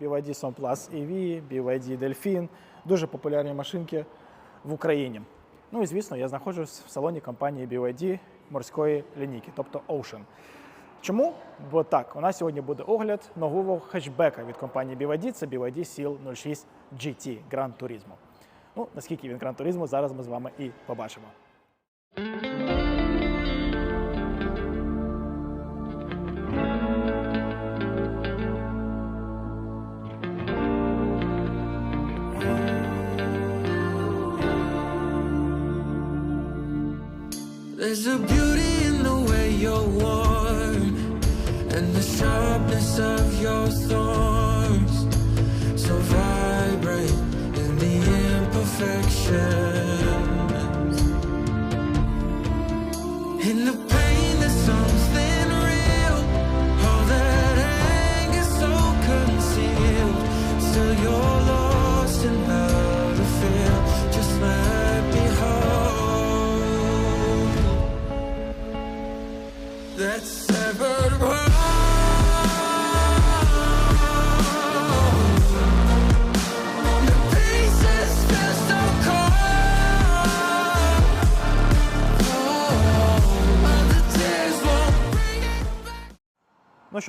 BYD Plus EV, BYD Delfin. Дуже популярні машинки в Україні. Ну і звісно, я знаходжусь в салоні компанії BYD морської лінійки, тобто Ocean. Чому? Бо так, у нас сьогодні буде огляд нового хетчбека від компанії BYD. Це BYD Seal 06 GT Gran Turismo. Ну, наскільки він Gran Turismo, зараз ми з вами і побачимо. There's a beauty in the way you're worn and the sharpness of your thorns. So vibrate in the imperfections.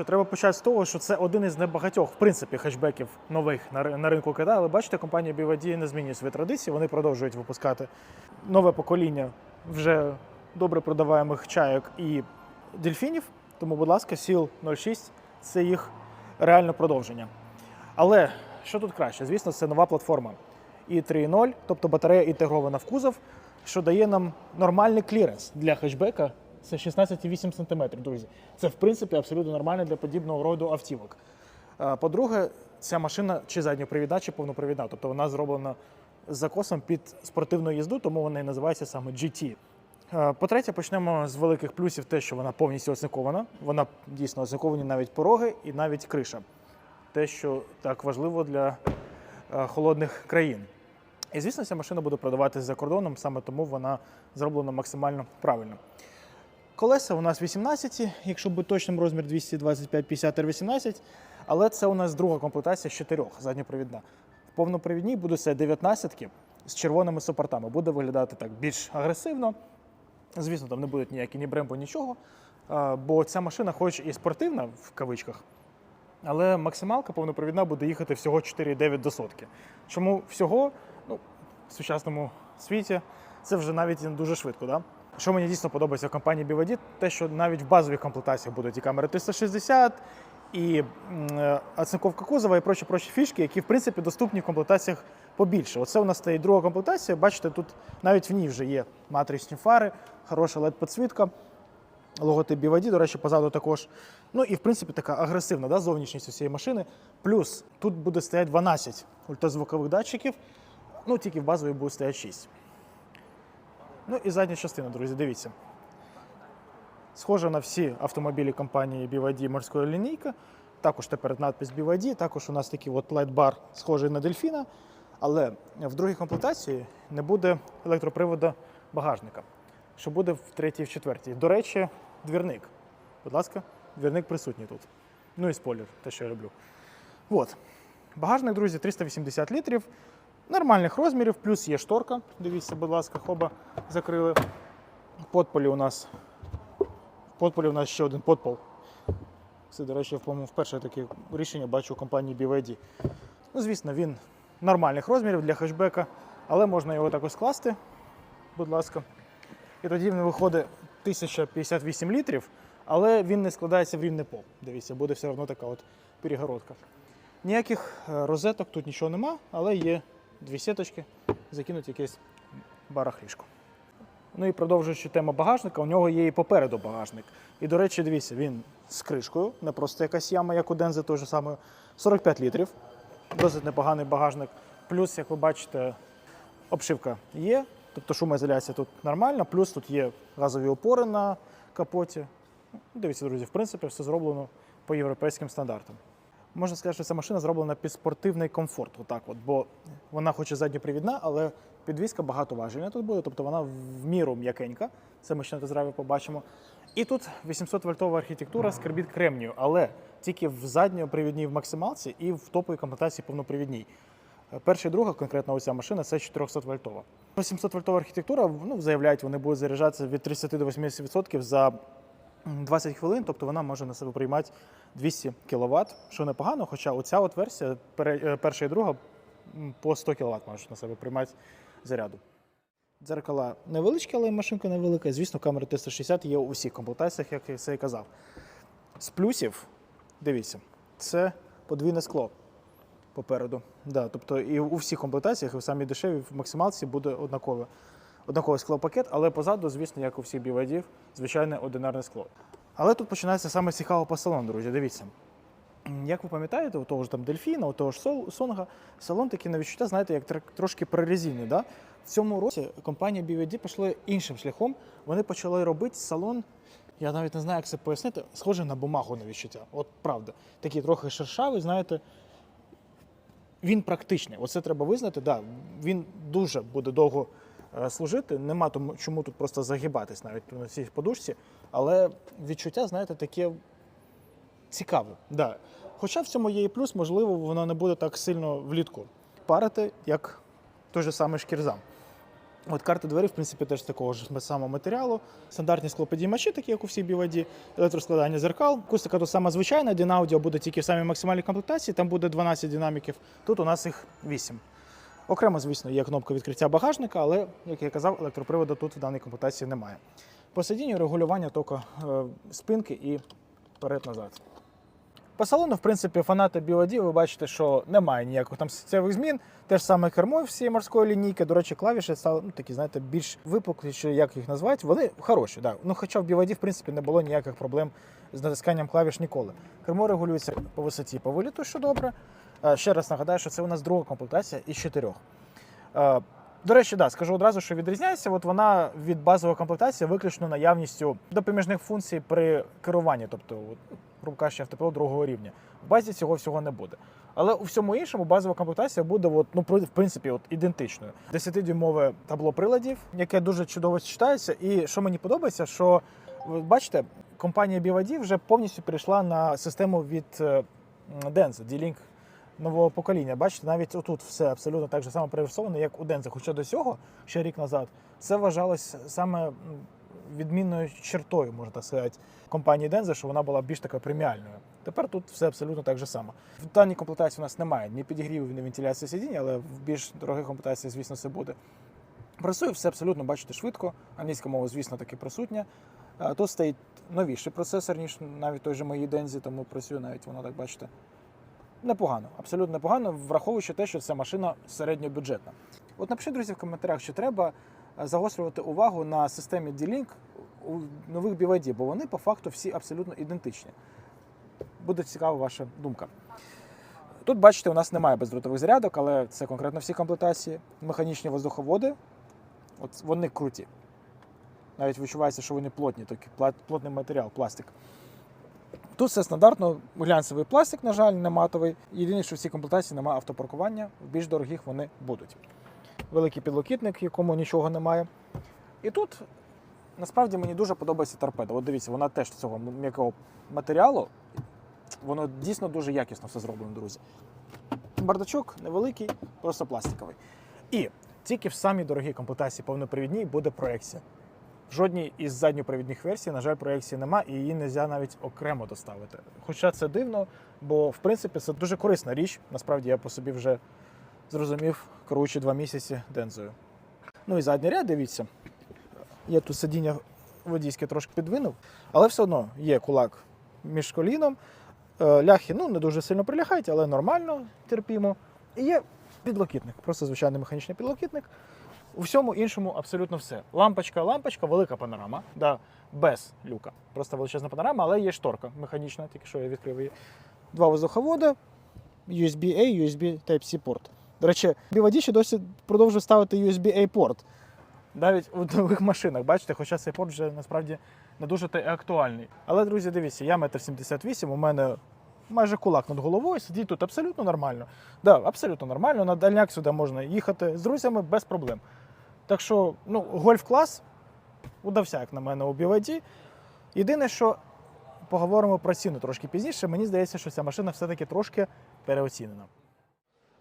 Що, треба почати з того, що це один із небагатьох, в принципі, хетчбеків нових на, на ринку Китаю. Але бачите, компанія BYD не змінює свої традиції. Вони продовжують випускати нове покоління вже добре продаваємих чайок і дельфінів. Тому, будь ласка, Seal 06 це їх реальне продовження. Але що тут краще? Звісно, це нова платформа і 3.0, тобто батарея інтегрована в кузов, що дає нам нормальний кліренс для хетчбека. Це 16,8 см, друзі. Це в принципі абсолютно нормально для подібного роду автівок. По-друге, ця машина чи задньопривідна, чи повнопривідна. Тобто вона зроблена з закосом під спортивну їзду, тому вона і називається саме GT. По-третє, почнемо з великих плюсів те, що вона повністю оцинкована. Вона дійсно оцинковані навіть пороги і навіть криша. Те, що так важливо для холодних країн. І звісно, ця машина буде продаватися за кордоном, саме тому вона зроблена максимально правильно. Колеса у нас 18, якщо бути точним, розмір 225 50 18 але це у нас друга комплектація з чотирьох задньопривідна. В повнопривідній буде це 19 з червоними супортами. Буде виглядати так більш агресивно. Звісно, там не будуть ніякі ні брембо, нічого. Бо ця машина, хоч і спортивна в кавичках, але максималка повнопривідна буде їхати всього 4,9 до сотки. Чому всього? Ну, в сучасному світі це вже навіть дуже швидко. Да? Що мені дійсно подобається в компанії BYD, те, що навіть в базових комплектаціях будуть і камери 360, і е, оцинковка кузова, і прочі прочі фішки, які в принципі доступні в комплектаціях побільше. Оце у нас стоїть друга комплектація. Бачите, тут навіть в ній вже є матричні фари, хороша LED-підсвітка логотип BYD, до речі, позаду також. Ну і в принципі така агресивна да, зовнішність у цієї машини. Плюс тут буде стояти 12 ультразвукових датчиків, ну тільки в базовій буде стояти 6. Ну і задня частина, друзі, дивіться. Схожа на всі автомобілі компанії BYD морської лінійка. Також тепер надпис BYD, також у нас такий от лайт-бар, схожий на дельфіна. Але в другій комплектації не буде електроприводу багажника, що буде в третій в четвертій. До речі, двірник. Будь ласка, двірник присутній тут. Ну і спойлер, те, що я люблю. От. Багажник, друзі, 380 літрів, нормальних розмірів, плюс є шторка. Дивіться, будь ласка, хоба закрили. Подполі у нас подполі у нас ще один подпол. Це, до речі, я, вперше таке рішення бачу у компанії BYD. Ну, звісно, він нормальних розмірів для хешбека, але можна його також скласти, будь ласка. І тоді він виходить 1058 літрів, але він не складається в рівний пол. Дивіться, буде все одно така от перегородка. Ніяких е, розеток тут нічого нема, але є дві сіточки, закинуть якесь барахлішко. Ну і продовжуючи тему багажника, у нього є і попереду багажник. І, до речі, дивіться, він з кришкою, не просто якась яма, як у Дензи, той же самий 45 літрів. Досить непоганий багажник. Плюс, як ви бачите, обшивка є, тобто шумоізоляція тут нормальна, плюс тут є газові опори на капоті. Ну, Дивіться, друзі, в принципі, все зроблено по європейським стандартам. Можна сказати, що ця машина зроблена під спортивний комфорт, отак от, бо вона хоч і задньопривідна, але підвізка багато важення тут буде, тобто вона в міру м'якенька. Це ми ще на тезраві побачимо. І тут 800 вольтова архітектура з карбід кремнію, але тільки в задньопривідній в максималці і в топовій комплектації повнопривідній. Е, Перша і друга, конкретно оця машина, це 400 вольтова. 800 вольтова архітектура, ну, заявляють, вони будуть заряджатися від 30 до 80% за 20 хвилин, тобто вона може на себе приймати 200 кВт, що непогано, хоча оця от версія, е, перша і друга, по 100 кВт може на себе приймати заряду. Дзеркала невеличкі, але машинка невелика. Звісно, камера T160 є у всіх комплектаціях, як я це і казав. З плюсів, дивіться, це подвійне скло попереду. Да, тобто і у всіх комплектаціях, і в самій дешевій, в максималці буде однакове. Однаковий склопакет, але позаду, звісно, як у всіх BYD, звичайне одинарне скло. Але тут починається саме цікаво по салону, друзі. Дивіться. Як ви пам'ятаєте, у того ж там Дельфіна, у того ж Сонга, салон такий на відчуття, знаєте, як трошки прорезинний. Да? В цьому році компанія BYD пішла іншим шляхом. Вони почали робити салон, я навіть не знаю, як це пояснити, схоже на бумагу на відчуття. От правда. Такий трохи шершавий, знаєте. Він практичний. Оце треба визнати. Да, він дуже буде довго служити. Нема тому, чому тут просто загибатись навіть на цій подушці. Але відчуття, знаєте, таке цікаве. Да. Хоча в цьому є і плюс, можливо, воно не буде так сильно влітку парити, як той же самий шкірзам. От карти двері, в принципі, теж такого ж самого матеріалу. Стандартні склоподіймачі, такі як у всій BYD, електроскладання зеркал. Акустика тут сама звичайна, один аудіо буде тільки в самій максимальній комплектації, там буде 12 динаміків, тут у нас їх 8. Окремо, звісно, є кнопка відкриття багажника, але, як я казав, електроприводу тут в даній комплектації немає. По сидінню регулювання тільки е, спинки і вперед-назад. По салону, в принципі, фанати BYD, ви бачите, що немає ніяких там суттєвих змін. Те ж саме кермо всієї морської лінійки. До речі, клавіші стали ну, такі, знаєте, більш випуклі, чи як їх назвати. Вони хороші, да. Ну, хоча в BYD, в принципі, не було ніяких проблем з натисканням клавіш ніколи. Кермо регулюється по висоті, по виліту, що добре. Е, Ще раз нагадаю, що це у нас друга комплектація із чотирьох. Е, До речі, да, скажу одразу, що відрізняється. От вона від базової комплектації виключно наявністю допоміжних функцій при керуванні, тобто, грубо кажучи, автопілот другого рівня. В базі цього всього не буде. Але у всьому іншому базова комплектація буде, от, ну, в принципі, от, ідентичною. 10-дюймове табло приладів, яке дуже чудово читається. І що мені подобається, що ви бачите, компанія BYD вже повністю перейшла на систему від е, Denso, D-Link нового покоління. Бачите, навіть отут все абсолютно так же само перерисовано, як у Денза. Хоча до цього, ще рік назад, це вважалось саме відмінною чертою, можна так сказати, компанії Денза, що вона була більш такою преміальною. Тепер тут все абсолютно так же само. В даній комплектації у нас немає ні підігрівів, ні вентиляції сидіння, але в більш дорогих комплектаціях, звісно, це буде. Працює все абсолютно, бачите, швидко. Англійська мова, звісно, таки присутня. Тут стоїть новіший процесор, ніж навіть той же моїй Дензі, тому працює навіть воно так бачите. Непогано, абсолютно непогано, враховуючи те, що це машина середньобюджетна. От напишіть, друзі, в коментарях, чи треба е, загострювати увагу на системі D-Link у нових BYD, бо вони по факту всі абсолютно ідентичні. Буде цікава ваша думка. Тут, бачите, у нас немає бездротових зарядок, але це конкретно всі комплектації. Механічні воздуховоди, от вони круті. Навіть відчувається, що вони плотні, такий плотний матеріал, пластик. Тут все стандартно, глянцевий пластик, на жаль, не матовий. Єдине, що в цій комплектації немає автопаркування, більш дорогих вони будуть. Великий підлокітник, якому нічого немає. І тут насправді мені дуже подобається торпеда. От дивіться, вона теж цього м'якого матеріалу. Воно дійсно дуже якісно все зроблено, друзі. Бардачок невеликий, просто пластиковий. І тільки в самій дорогій комплектації повнопривідній буде проекція. В жодній із задньопривідних версій, на жаль, проекції нема, і її не можна навіть окремо доставити. Хоча це дивно, бо в принципі це дуже корисна річ. Насправді я по собі вже зрозумів, керуючи два місяці дензою. Ну і задній ряд, дивіться. Я тут сидіння водійське трошки підвинув, але все одно є кулак між коліном. Е, Ляхи ну, не дуже сильно прилягають, але нормально, терпімо. І є підлокітник, просто звичайний механічний підлокітник. У всьому іншому абсолютно все. Лампочка, лампочка, велика панорама, да, без люка. Просто величезна панорама, але є шторка механічна, тільки що я відкрив її. Два воздуховоди, USB-A, USB Type-C порт. До речі, BYD ще досі продовжує ставити USB-A порт. Навіть у нових машинах, бачите, хоча цей порт вже насправді не дуже актуальний. Але, друзі, дивіться, я метр 78, у мене майже кулак над головою, сидіть тут абсолютно нормально. Да, абсолютно нормально. На дальняк сюди можна їхати з друзями без проблем. Так що, ну, гольф-клас удався, як на мене, у BYD. Єдине, що поговоримо про ціну трошки пізніше, мені здається, що ця машина все-таки трошки переоцінена.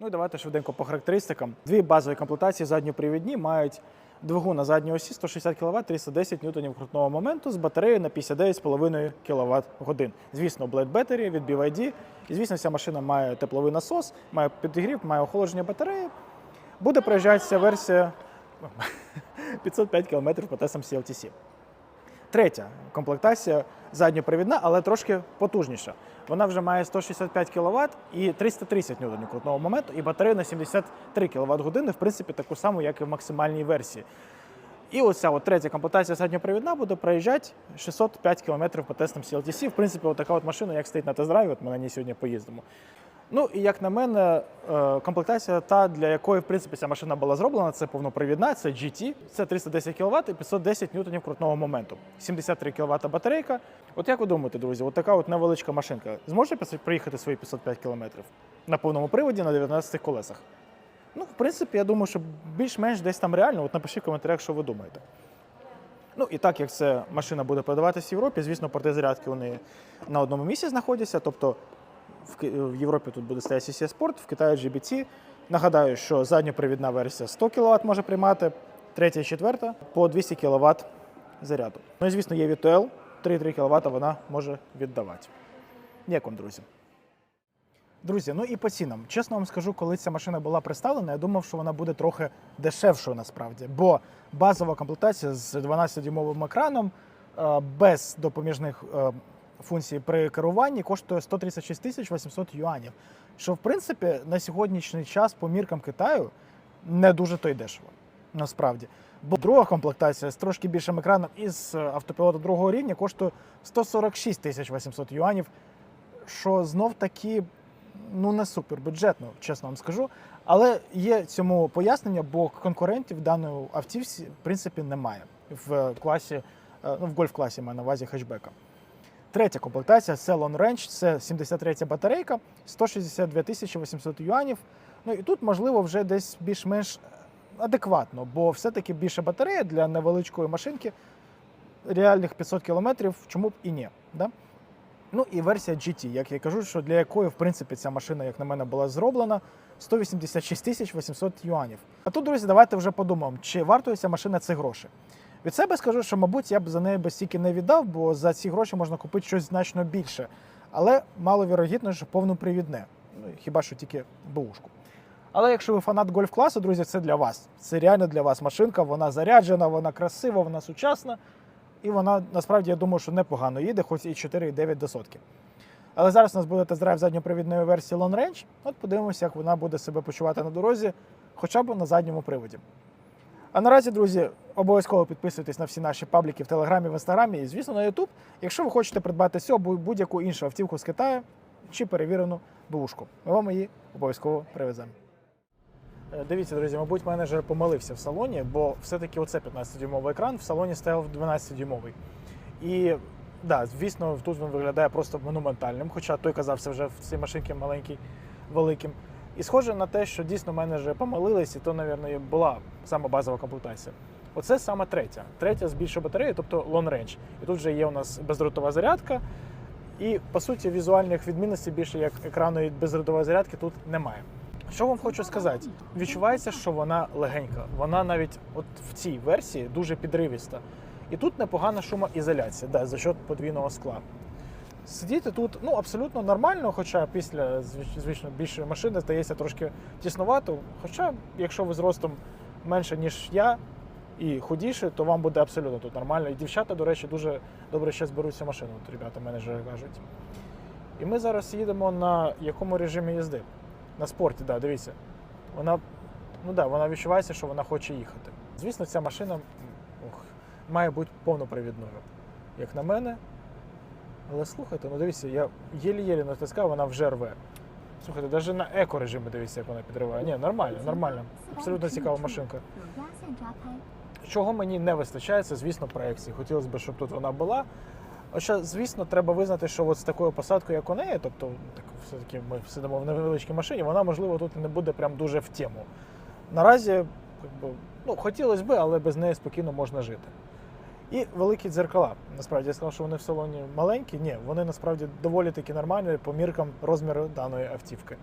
Ну і давайте швиденько по характеристикам. Дві базові комплектації задньопривідні мають двигун на задній осі 160 кВт, 310 ньютонів крутного моменту з батареєю на 59,5 кВт годин. Звісно, Blade Battery від BYD. І звісно, ця машина має тепловий насос, має підігрів, має охолодження батареї. Буде проїжджати ця версія 505 км по тестам CLTC. Третя комплектація задньопривідна, але трошки потужніша. Вона вже має 165 кВт і 330 ньютонів крутного моменту, і батарею на 73 кВт години, в принципі, таку саму, як і в максимальній версії. І оця от третя комплектація задньопривідна буде проїжджати 605 км по тестам CLTC. В принципі, от така от машина, як стоїть на тест-драйві, от ми на ній сьогодні поїздимо. Ну і як на мене, е, комплектація та, для якої в принципі ця машина була зроблена, це повнопривідна, це GT, це 310 кВт і 510 ньютонів крутного моменту. 73 кВт батарейка. От як ви думаєте, друзі, от така от невеличка машинка зможе проїхати свої 505 км на повному приводі на 19 колесах? Ну, в принципі, я думаю, що більш-менш десь там реально. От напишіть в коментарях, що ви думаєте. Ну і так як ця машина буде продаватися в Європі, звісно, порти зарядки вони на одному місці знаходяться. Тобто в, Європі тут буде стояти CCS Sport, в Китаї GBT. Нагадаю, що задньопривідна версія 100 кВт може приймати, третя і четверта по 200 кВт заряду. Ну і звісно, є VTL, 3,3 кВт вона може віддавати. Як друзі? Друзі, ну і по цінам. Чесно вам скажу, коли ця машина була представлена, я думав, що вона буде трохи дешевшою насправді. Бо базова комплектація з 12-дюймовим екраном е, без допоміжних функцій при керуванні коштує 136 тисяч 800 юанів. Що в принципі на сьогоднішній час по міркам Китаю не дуже то й дешево. Насправді. Бо друга комплектація з трошки більшим екраном із е, автопілота другого рівня коштує 146 тисяч 800 юанів, що знов таки ну не супер бюджетно, чесно вам скажу. Але є цьому пояснення, бо конкурентів даної автівці в принципі немає в класі, е, ну в гольф-класі маю на увазі хетчбека. Третя комплектація це Long Range, це 73 батарейка, 162 тисячі 800 юанів. Ну і тут можливо вже десь більш-менш адекватно, бо все-таки більше батарея для невеличкої машинки, реальних 500 кілометрів, чому б і ні. Да? Ну і версія GT, як я кажу, що для якої, в принципі, ця машина, як на мене, була зроблена 186 тисяч 800 юанів. А тут, друзі, давайте вже подумаємо, чи вартує ця машина цих грошей. Від себе скажу, що, мабуть, я б за неї без стільки не віддав, бо за ці гроші можна купити щось значно більше. Але маловірогідно, що повнопривідне. Ну, хіба що тільки бушку. Але якщо ви фанат гольф-класу, друзі, це для вас. Це реально для вас машинка. Вона заряджена, вона красива, вона сучасна. І вона насправді я думаю, що непогано їде, хоч і 4,9 до сотки. Але зараз у нас буде тест-драйв задньопривідної версії Long Range. От подивимося, як вона буде себе почувати на дорозі, хоча б на задньому приводі. А наразі, друзі, обов'язково підписуйтесь на всі наші пабліки в Телеграмі, в Інстаграмі і, звісно, на Ютуб, якщо ви хочете придбати цю будь-яку іншу автівку з Китаю чи перевірену бушку. Ми вам її обов'язково привеземо. Е, Дивіться, друзі, мабуть, менеджер помилився в салоні, бо все-таки оце 15-дюймовий екран, в салоні стояв 12-дюймовий. І да, звісно, тут він виглядає просто монументальним, хоча той казався вже в цій машинці маленький, великим. І схоже на те, що дійсно менеджери помилились, і то, мабуть, була саме базова комплектація. Оце саме третя. Третя з більшою батареєю, тобто long range. І тут вже є у нас бездротова зарядка. І по суті візуальних відмінностей більше як екраної бездротової зарядки тут немає. Що вам хочу сказати? Відчувається, що вона легенька. Вона навіть от в цій версії дуже підривіста. І тут непогана шумоізоляція, да, за счет подвійного скла. Сидіти тут ну, абсолютно нормально, хоча після звісно більшої машини здається трошки тіснувато. Хоча, якщо ви зростом менше, ніж я, і худіше, то вам буде абсолютно тут нормально. І дівчата, до речі, дуже добре ще зберуть цю машину, от ребята, менеджери кажуть. І ми зараз їдемо на якому режимі їзди? На спорті, да, дивіться. Вона, ну да, вона відчувається, що вона хоче їхати. Звісно, ця машина ох, має бути повнопривідною, як на мене. Але слухайте, ну дивіться, я єлі-єлі натискав, вона вже рве. Слухайте, навіть на еко режимі дивіться, як вона підриває. Ні, нормально, нормально. Абсолютно цікава машинка. Чого мені не вистачає, це, звісно, проекції. Хотілося б, щоб тут вона була. Хоча, звісно, треба визнати, що от з такою посадкою, як у неї, тобто, так, все-таки ми сидимо в невеличкій машині, вона, можливо, тут не буде прям дуже в тему. Наразі, якби, ну, хотілося б, але без неї спокійно можна жити. І великі дзеркала. Насправді я сказав, що вони в салоні маленькі. Ні, вони насправді доволі таки нормальні по міркам розміру даної автівки.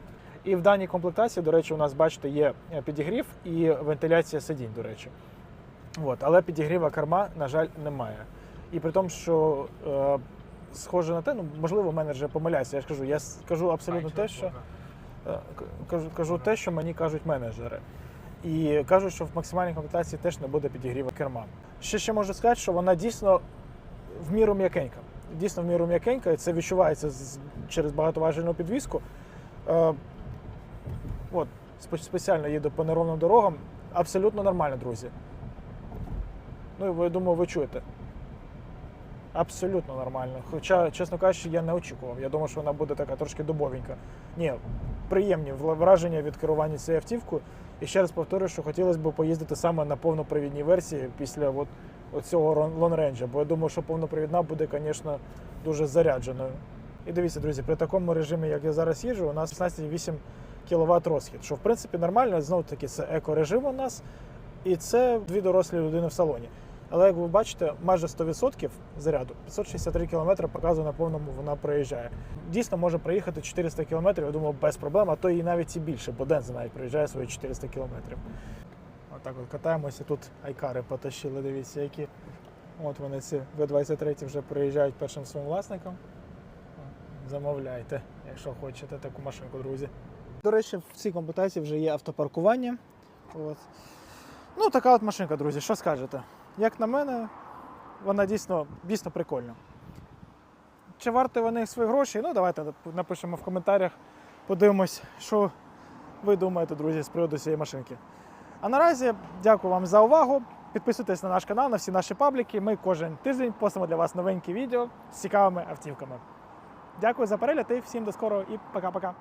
І в даній комплектації, до речі, у нас, бачите, є е, підігрів і вентиляція сидінь, до речі. От, але підігріва керма, на жаль, немає. І при тому, що е, схоже на те, ну можливо, менеджер помиляється. Я ж кажу, я с- кажу абсолютно те, що е, кажу, кажу те, що мені кажуть менеджери. І кажуть, що в максимальній комплектації теж не буде підігріва керма. Ще ще можу сказати, що вона дійсно в міру м'якенька. Дійсно в міру м'якенька, і це відчувається через багатоважельну підвіску. Е, от, спеціально їду по неровним дорогам. Абсолютно нормально, друзі. Ну, я думаю, ви чуєте. Абсолютно нормально. Хоча, чесно кажучи, я не очікував. Я думав, що вона буде така трошки дубовенька. Ні, приємні враження від керування цією автівкою. І ще раз повторюю, що хотілося б поїздити саме на повнопривідній версії після от, оцього лонренджа. Бо я думаю, що повнопривідна буде, звісно, дуже зарядженою. І дивіться, друзі, при такому режимі, як я зараз їжджу, у нас 16,8 кВт розхід, що в принципі нормально. Знову таки, це екорежим у нас, і це дві дорослі людини в салоні. Але як ви бачите, майже 100% заряду, 563 км показує на повному, вона проїжджає. Дійсно може проїхати 400 км, я думаю, без проблем, а то і навіть і більше, бо Денза навіть проїжджає свої 400 км. Отак от катаємося, тут айкари потащили, дивіться, які. От вони ці В-23 вже приїжджають першим своїм власникам. Замовляйте, якщо хочете таку машинку, друзі. До речі, в цій комплектації вже є автопаркування. От. Ну, така от машинка, друзі, що скажете? Як на мене, вона дійсно, дійсно прикольна. Чи варті вони свої гроші? Ну, давайте напишемо в коментарях, подивимось, що ви думаєте, друзі, з приводу цієї машинки. А наразі дякую вам за увагу. Підписуйтесь на наш канал, на всі наші пабліки. Ми кожен тиждень постимо для вас новенькі відео з цікавими автівками. Дякую за перегляд і всім до скорого і пока-пока.